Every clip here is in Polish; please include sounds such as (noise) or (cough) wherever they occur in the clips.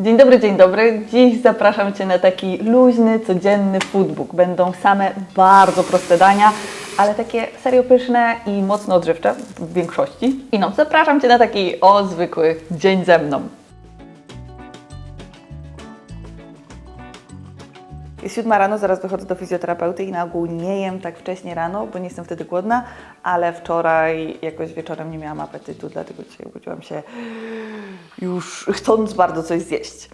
Dzień dobry, dzień dobry. Dziś zapraszam Cię na taki luźny, codzienny foodbook. Będą same bardzo proste dania, ale takie serio pyszne i mocno odżywcze w większości. I no, zapraszam Cię na taki o zwykły dzień ze mną. Jest siódma rano, zaraz wychodzę do fizjoterapeuty i na ogół nie jem tak wcześnie rano, bo nie jestem wtedy głodna, ale wczoraj jakoś wieczorem nie miałam apetytu, dlatego dzisiaj obudziłam się już chcąc bardzo coś zjeść.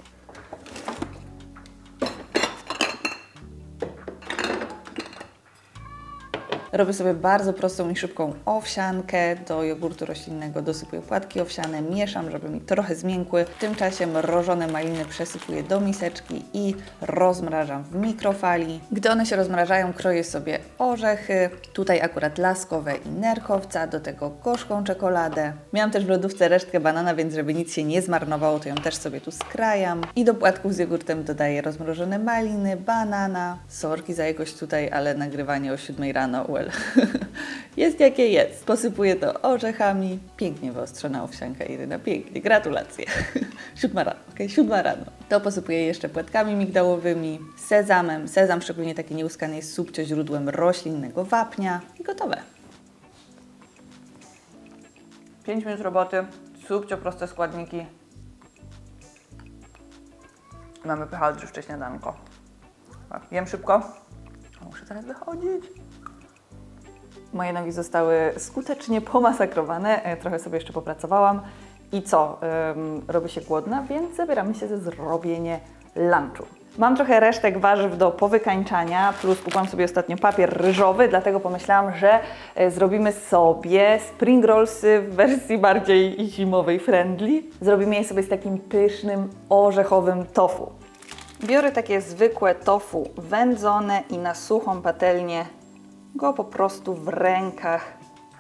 Robię sobie bardzo prostą i szybką owsiankę. Do jogurtu roślinnego dosypuję płatki owsiane, mieszam, żeby mi trochę zmiękły. W tym czasie mrożone maliny przesypuję do miseczki i rozmrażam w mikrofali. Gdy one się rozmrażają, kroję sobie orzechy. Tutaj akurat laskowe i nerkowca, do tego gorzką czekoladę. Miałam też w lodówce resztkę banana, więc żeby nic się nie zmarnowało, to ją też sobie tu skrajam. I do płatków z jogurtem dodaję rozmrożone maliny, banana, sorki za jakoś tutaj, ale nagrywanie o 7 rano, well, (laughs) jest jakie jest. Posypuję to orzechami. Pięknie wyostrzona owsianka, Iryna, pięknie, gratulacje. (laughs) Siódma rano, okej, siódma rano. To posypuję jeszcze płatkami migdałowymi, sezamem. Sezam, szczególnie taki nieuskany, jest subcio źródłem roślinnego wapnia i gotowe. 5 minut roboty, subcio proste składniki. Mamy pycha odżywcze śniadanko. Tak, Jem szybko. Muszę teraz wychodzić. Moje nogi zostały skutecznie pomasakrowane, e, trochę sobie jeszcze popracowałam. I co? Ym, robię się głodna, więc zabieramy się za zrobienie lunchu. Mam trochę resztek warzyw do powykańczania, plus kupłam sobie ostatnio papier ryżowy, dlatego pomyślałam, że e, zrobimy sobie spring rollsy w wersji bardziej zimowej, friendly. Zrobimy je sobie z takim pysznym, orzechowym tofu. Biorę takie zwykłe tofu wędzone i na suchą patelnię go po prostu w rękach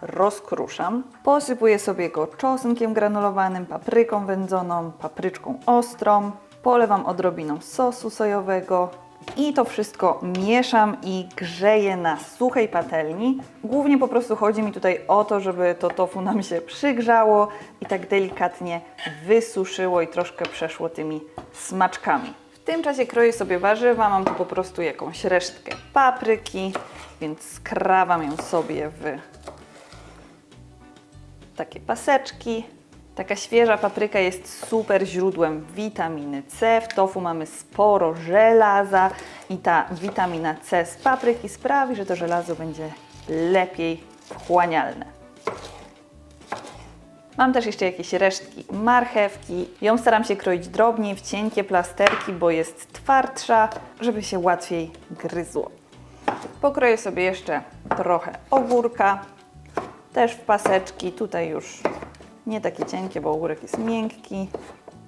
rozkruszam. Posypuję sobie go czosnkiem granulowanym, papryką wędzoną, papryczką ostrą. Polewam odrobiną sosu sojowego i to wszystko mieszam i grzeję na suchej patelni. Głównie po prostu chodzi mi tutaj o to, żeby to tofu nam się przygrzało i tak delikatnie wysuszyło i troszkę przeszło tymi smaczkami. W tym czasie kroję sobie warzywa, mam tu po prostu jakąś resztkę papryki, więc skrawam ją sobie w takie paseczki. Taka świeża papryka jest super źródłem witaminy C. W tofu mamy sporo żelaza i ta witamina C z papryki sprawi, że to żelazo będzie lepiej wchłanialne. Mam też jeszcze jakieś resztki marchewki. Ją staram się kroić drobniej w cienkie plasterki, bo jest twardsza, żeby się łatwiej gryzło. Pokroję sobie jeszcze trochę ogórka, też w paseczki. Tutaj już nie takie cienkie, bo ogórek jest miękki.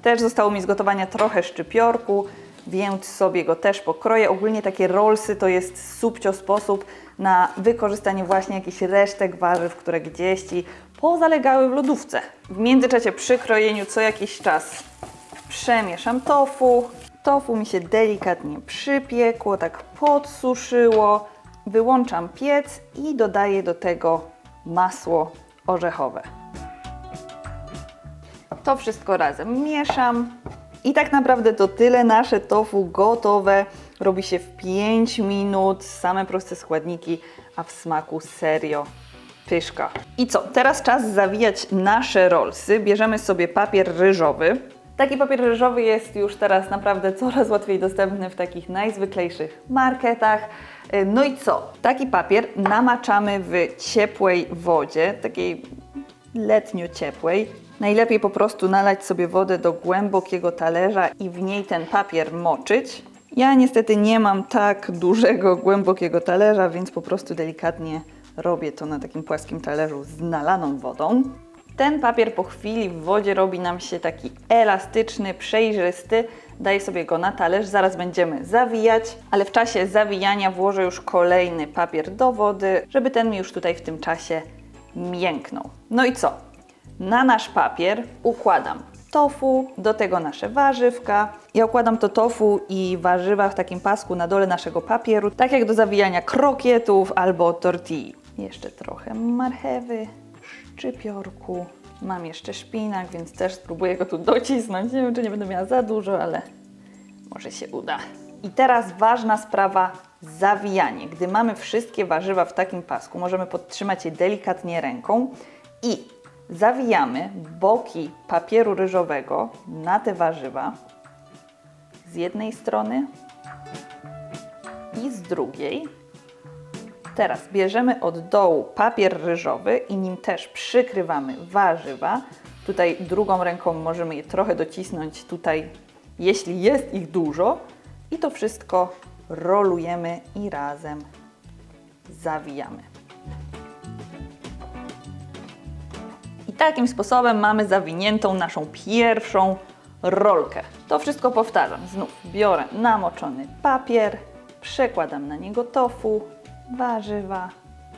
Też zostało mi z gotowania trochę szczypiorku, więc sobie go też pokroję. Ogólnie takie rollsy to jest subcio sposób na wykorzystanie właśnie jakichś resztek warzyw, które gdzieś Ci pozalegały w lodówce. W międzyczasie przy krojeniu co jakiś czas przemieszam tofu. Tofu mi się delikatnie przypiekło, tak podsuszyło. Wyłączam piec i dodaję do tego masło orzechowe. To wszystko razem mieszam. I tak naprawdę to tyle. Nasze tofu gotowe. Robi się w 5 minut. Same proste składniki, a w smaku serio pyszka. I co? Teraz czas zawijać nasze rollsy. Bierzemy sobie papier ryżowy. Taki papier ryżowy jest już teraz naprawdę coraz łatwiej dostępny w takich najzwyklejszych marketach. Y, No i co? Taki papier namaczamy w ciepłej wodzie, takiej letnio ciepłej. Najlepiej po prostu nalać sobie wodę do głębokiego talerza i w niej ten papier moczyć. Ja niestety nie mam tak dużego, głębokiego talerza, więc po prostu delikatnie robię to na takim płaskim talerzu z nalaną wodą. Ten papier po chwili w wodzie robi nam się taki elastyczny, przejrzysty. Daję sobie go na talerz, zaraz będziemy zawijać, ale w czasie zawijania włożę już kolejny papier do wody, żeby ten mi już tutaj w tym czasie mięknął. No i co? Na nasz papier układam tofu, do tego nasze warzywka. Ja układam to tofu i warzywa w takim pasku na dole naszego papieru, tak jak do zawijania krokietów albo tortilli. Jeszcze trochę marchewy, szczypiorku Mam jeszcze szpinak, więc też spróbuję go tu docisnąć. Nie wiem, czy nie będę miała za dużo, ale może się uda. I teraz ważna sprawa, zawijanie. Gdy mamy wszystkie warzywa w takim pasku, możemy podtrzymać je delikatnie ręką i zawijamy boki papieru ryżowego na te warzywa z jednej strony i z drugiej. Teraz bierzemy od dołu papier ryżowy i nim też przykrywamy warzywa. Tutaj drugą ręką możemy je trochę docisnąć tutaj, jeśli jest ich dużo. I to wszystko rolujemy i razem zawijamy. I takim sposobem mamy zawiniętą naszą pierwszą rolkę. To wszystko powtarzam. Znów biorę namoczony papier, przekładam na niego tofu, warzywa,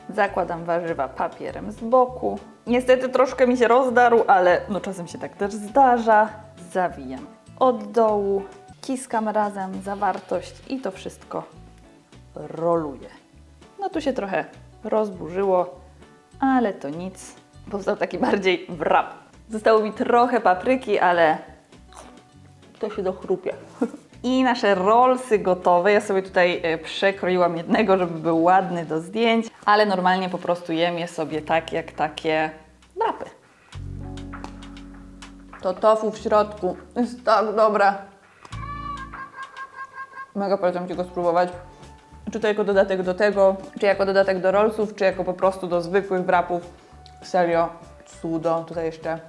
zakładam warzywa papierem z boku. Niestety troszkę mi się rozdarł, ale no czasem się tak też zdarza. Zawijam od dołu, kiskam razem zawartość i to wszystko roluję. No tu się trochę rozburzyło, ale to nic. Powstał taki bardziej wrap. Zostało mi trochę papryki, ale to się dochrupie. (laughs) I nasze rollsy gotowe. Ja sobie tutaj e, przekroiłam jednego, żeby był ładny do zdjęć, ale normalnie po prostu jem je sobie tak jak takie wrapy. To tofu w środku jest tak dobre. Mega polecam Ci go spróbować. Czy to jako dodatek do tego, czy jako dodatek do rollsów, czy jako po prostu do zwykłych wrapów. Serio, cudo. Tutaj jeszcze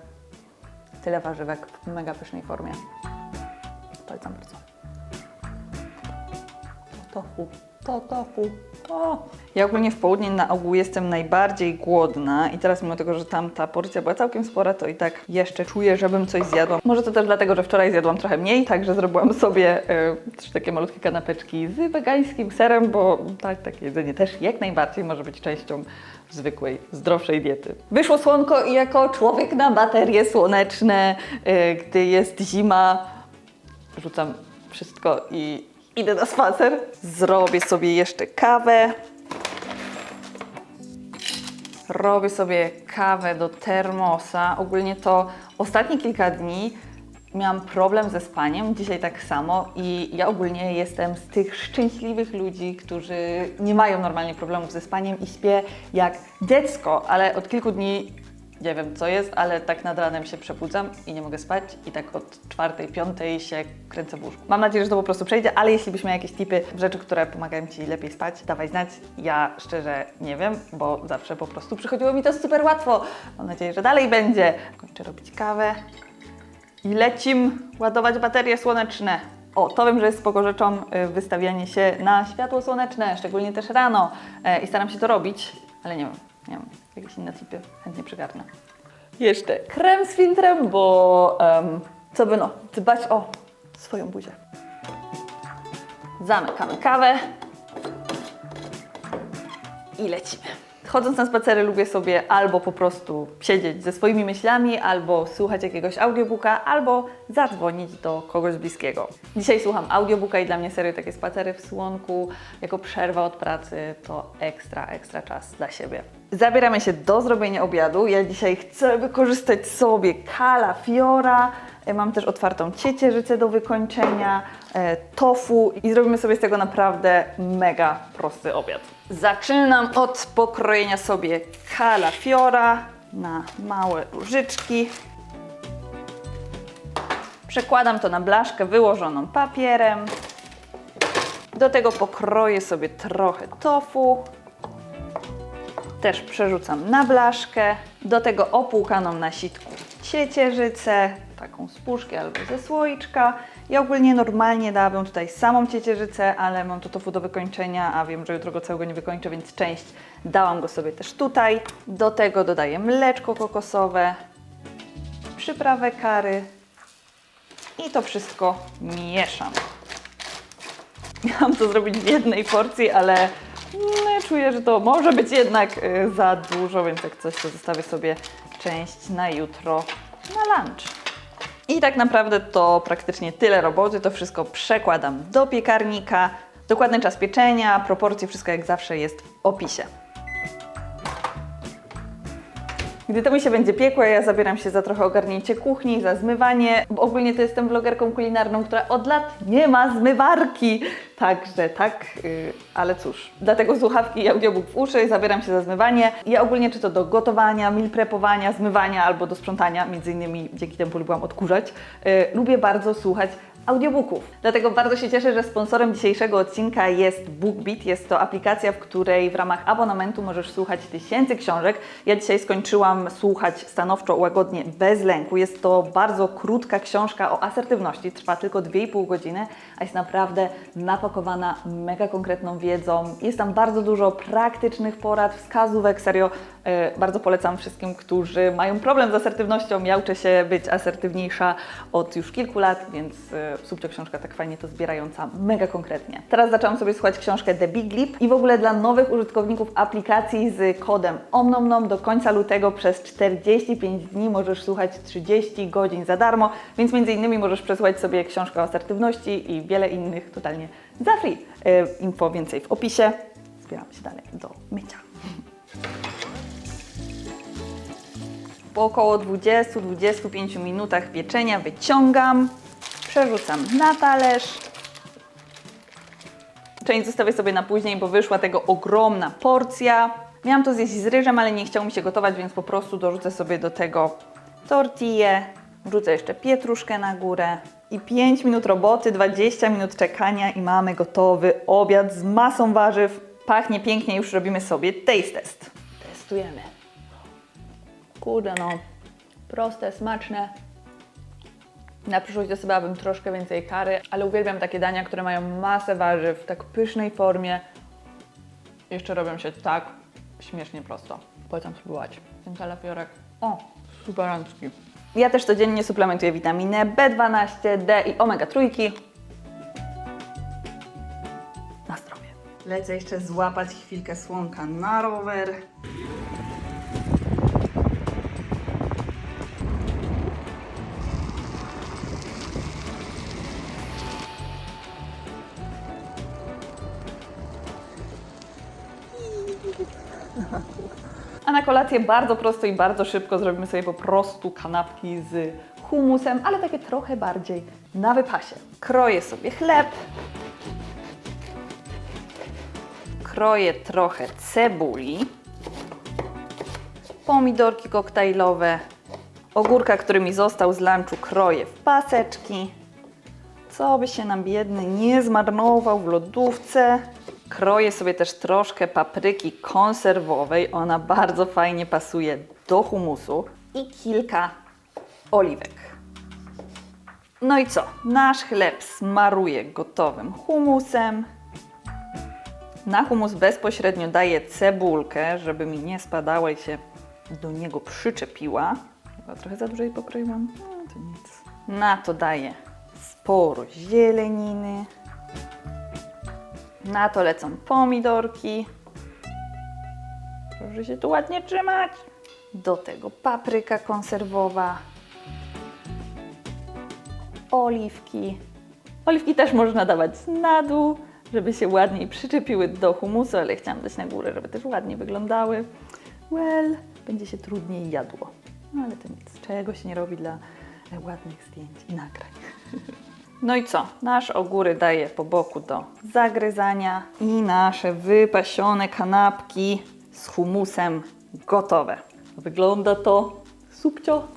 tyle warzywek w mega pysznej formie. Polecam bardzo. To tofu, to tofu, to. Ja ogólnie w południe na ogół jestem najbardziej głodna i teraz mimo tego, że tamta porcja była całkiem spora, to i tak jeszcze czuję, żebym coś zjadła. Może to też dlatego, że wczoraj zjadłam trochę mniej, także zrobiłam sobie e, trzy takie malutkie kanapeczki z wegańskim serem, bo tak, takie jedzenie też jak najbardziej może być częścią zwykłej, zdrowszej diety. Wyszło słonko i jako człowiek na baterie słoneczne, e, gdy jest zima, rzucam wszystko i idę na spacer. Zrobię sobie jeszcze kawę. Robię sobie kawę do termosa. Ogólnie to ostatnie kilka dni miałam problem ze spaniem, dzisiaj tak samo i ja ogólnie jestem z tych szczęśliwych ludzi, którzy nie mają normalnie problemów ze spaniem i śpię jak dziecko, ale od kilku dni nie wiem co jest, ale tak nad ranem się przebudzam i nie mogę spać i tak od czwartej, piątej się kręcę w łóżku. Mam nadzieję, że to po prostu przejdzie, ale jeśli byś miał jakieś tipy, rzeczy, które pomagają Ci lepiej spać, dawaj znać. Ja szczerze nie wiem, bo zawsze po prostu przychodziło mi to super łatwo. Mam nadzieję, że dalej będzie. Kończę robić kawę i lecim ładować baterie słoneczne. O, to wiem, że jest spoko rzeczą y, wystawianie się na światło słoneczne, szczególnie też rano e, i staram się to robić, ale nie wiem, nie wiem, jakieś inne tipy chętnie przygarnę. Jeszcze krem z filtrem, bo em, co by no, dbać o swoją buzię. Zamykamy kawę i lecimy. Chodząc na spacery lubię sobie albo po prostu siedzieć ze swoimi myślami, albo słuchać jakiegoś audiobooka, albo zadzwonić do kogoś bliskiego. Dzisiaj słucham audiobooka i dla mnie serio takie spacery w słonku jako przerwa od pracy to ekstra, ekstra czas dla siebie. Zabieramy się do zrobienia obiadu. Ja dzisiaj chcę wykorzystać sobie kalafiora, E, Mam też otwartą ciecierzycę do wykończenia, e, tofu i zrobimy sobie z tego naprawdę mega prosty obiad. Zaczynam od pokrojenia sobie kalafiora na małe różyczki. Przekładam to na blaszkę wyłożoną papierem. Do tego pokroję sobie trochę tofu. Też przerzucam na blaszkę. Do tego opłukaną na sitku ciecierzycę, taką z puszki albo ze słoiczka. Ja ogólnie normalnie dałabym tutaj samą ciecierzycę, ale mam to tofu do wykończenia, a wiem, że jutro go całego nie wykończę, więc część dałam go sobie też tutaj. Do tego dodaję mleczko kokosowe, przyprawę kary i to wszystko mieszam. Miałam to zrobić w jednej porcji, ale mm, czuję, że to może być jednak y, za dużo, więc jak coś, to zostawię sobie część na jutro na lunch. I tak naprawdę to praktycznie tyle roboty. To wszystko przekładam do piekarnika. Dokładny czas pieczenia, proporcje, wszystko jak zawsze jest w opisie. Gdy to mi się będzie piekło, ja zabieram się za trochę ogarnięcie kuchni, za zmywanie, bo ogólnie to jestem vlogerką kulinarną, która od lat nie ma zmywarki. Także tak, yy, ale cóż, dlatego słuchawki i audiobook w uszy, zabieram się za zmywanie. Ja ogólnie czy to do gotowania, meal prepowania, zmywania albo do sprzątania, między innymi dzięki temu polubiłam odkurzać, yy, lubię bardzo słuchać audiobooków. Dlatego bardzo się cieszę, że sponsorem dzisiejszego odcinka jest BookBeat. Jest to aplikacja, w której w ramach abonamentu możesz słuchać tysięcy książek. Ja dzisiaj skończyłam słuchać stanowczo, łagodnie, bez lęku. Jest to bardzo krótka książka o asertywności, trwa tylko 2,5 godziny, a jest naprawdę napakowana mega konkretną wiedzą. Jest tam bardzo dużo praktycznych porad, wskazówek, serio e, bardzo polecam wszystkim, którzy mają problem z asertywnością. Ja uczę się być asertywniejsza od już kilku lat, więc e, subcio książka tak fajnie to zbierająca, mega konkretnie. Teraz zaczęłam sobie słuchać książkę The Big Leap i w ogóle dla nowych użytkowników aplikacji z kodem OMNOMNOM do końca lutego przez 45 dni możesz słuchać 30 godzin za darmo, więc między innymi możesz przesłuchać sobie książkę o asertywności i wiele innych totalnie za free. E, Info więcej w opisie. Zbieram się dalej do mycia. Po około 20-25 minutach pieczenia wyciągam, przerzucam na talerz. Część zostawię sobie na później, bo wyszła tego ogromna porcja. Miałam to zjeść z ryżem, ale nie chciało mi się gotować, więc po prostu dorzucę sobie do tego tortillę, wrzucę jeszcze pietruszkę na górę i 5 minut roboty, 20 minut czekania i mamy gotowy obiad z masą warzyw. Pachnie pięknie, już robimy sobie taste test. Testujemy. Kurde no, proste, smaczne. Na przyszłość dosypałabym troszkę więcej kary, ale uwielbiam takie dania, które mają masę warzyw w tak pysznej formie. Jeszcze robią się tak śmiesznie prosto. Polecam spróbować. Ten kalafiorek, o, superancki. Ja też codziennie suplementuję witaminę B12, D i omega-3. Na zdrowie. Lecę jeszcze złapać chwilkę słonka na rower. Kolację bardzo prosto i bardzo szybko zrobimy sobie po prostu kanapki z humusem, ale takie trochę bardziej na wypasie. Kroję sobie chleb. Kroję trochę cebuli. Pomidorki koktajlowe. Ogórka, który mi został z lunchu, kroję w paseczki. Co by się nam biedny nie zmarnował w lodówce. Kroję sobie też troszkę papryki konserwowej. Ona bardzo fajnie pasuje do humusu. I kilka oliwek. No i co? Nasz chleb smaruję gotowym humusem. Na humus bezpośrednio daję cebulkę, żeby mi nie spadała i się do niego przyczepiła. Chyba trochę za dużo jej pokroiłam. No to nic. Na to daję sporo zieleniny. Na to lecą pomidorki. Proszę się tu ładnie trzymać. Do tego papryka konserwowa. Oliwki. Oliwki też można dawać na dół, żeby się ładniej przyczepiły do humusu, ale chciałam dać na górę, żeby też ładnie wyglądały. Well, będzie się trudniej jadło. No ale to nic, czego się nie robi dla ładnych zdjęć i nagrań. (laughs) No i co? Nasz ogóry daję po boku do zagryzania i nasze wypasione kanapki z humusem gotowe. Wygląda to subcio.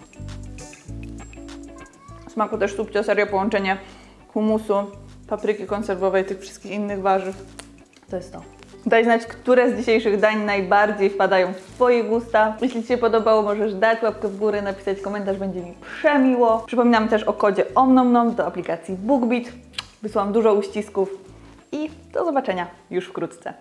Smaku też subcio, serio połączenie humusu, papryki konserwowej, tych wszystkich innych warzyw. To jest to. Daj znać, które z dzisiejszych dań najbardziej wpadają w Twoje gusta. Jeśli Ci się podobało, możesz dać łapkę w górę, napisać komentarz, będzie mi przemiło. Przypominam też o kodzie OMNOMNOM do aplikacji BookBeat. Wysyłam dużo uścisków i do zobaczenia już wkrótce.